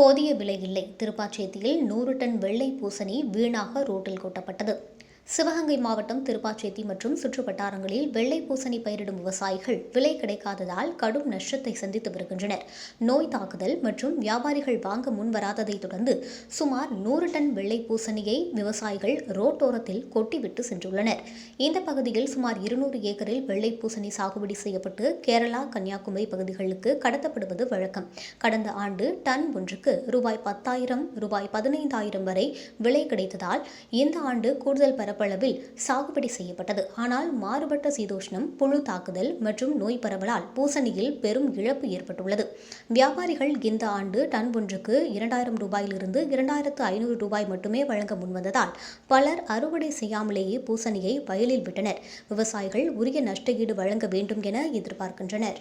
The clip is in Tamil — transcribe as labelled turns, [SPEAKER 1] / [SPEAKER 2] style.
[SPEAKER 1] போதிய விலை இல்லை. திருப்பாச்சேத்தியில் நூறு டன் வெள்ளை பூசணி வீணாக ரோட்டில் கொட்டப்பட்டது. சிவகங்கை மாவட்டம் திருப்பாச்சேத்தி மற்றும் சுற்றுவட்டாரங்களில் வெள்ளை பூசணி பயிரிடும் விவசாயிகள் விலை கிடைக்காததால் கடும் நஷ்டத்தை சந்தித்து வருகின்றனர். நோய் தாக்குதல் மற்றும் வியாபாரிகள் வாங்க முன்வராததை தொடர்ந்து சுமார் நூறு டன் வெள்ளை பூசணியை விவசாயிகள் ரோட்டோரத்தில் கொட்டிவிட்டு சென்றுள்ளனர். இந்த பகுதியில் சுமார் இருநூறு ஏக்கரில் வெள்ளை பூசணி சாகுபடி செய்யப்பட்டு கேரளா கன்னியாகுமரி பகுதிகளுக்கு கடத்தப்படுவது வழக்கம். கடந்த ஆண்டு டன் ஒன்றுக்கு ரூபாய் பத்தாயிரம் ரூபாய் பதினைந்தாயிரம் வரை விலை கிடைத்ததால் இந்த ஆண்டு கூடுதல் பரப்பளவில் சாகுபடி செய்யப்பட்டது. ஆனால் மாறுபட்ட சீதோஷ்ணம் புழு தாக்குதல் மற்றும் நோய் பரவலால் பூசணியில் பெரும் இழப்பு ஏற்பட்டுள்ளது. வியாபாரிகள் இந்த ஆண்டு டன் ஒன்றுக்கு இரண்டாயிரம் ரூபாயிலிருந்து இரண்டாயிரத்து ஐநூறு ரூபாய் மட்டுமே வழங்க முன்வந்ததால் பலர் அறுவடை செய்யாமலேயே பூசணியை வயலில் விட்டனர். விவசாயிகள் உரிய நஷ்ட ஈடு வழங்க வேண்டும் என எதிர்பார்க்கின்றனர்.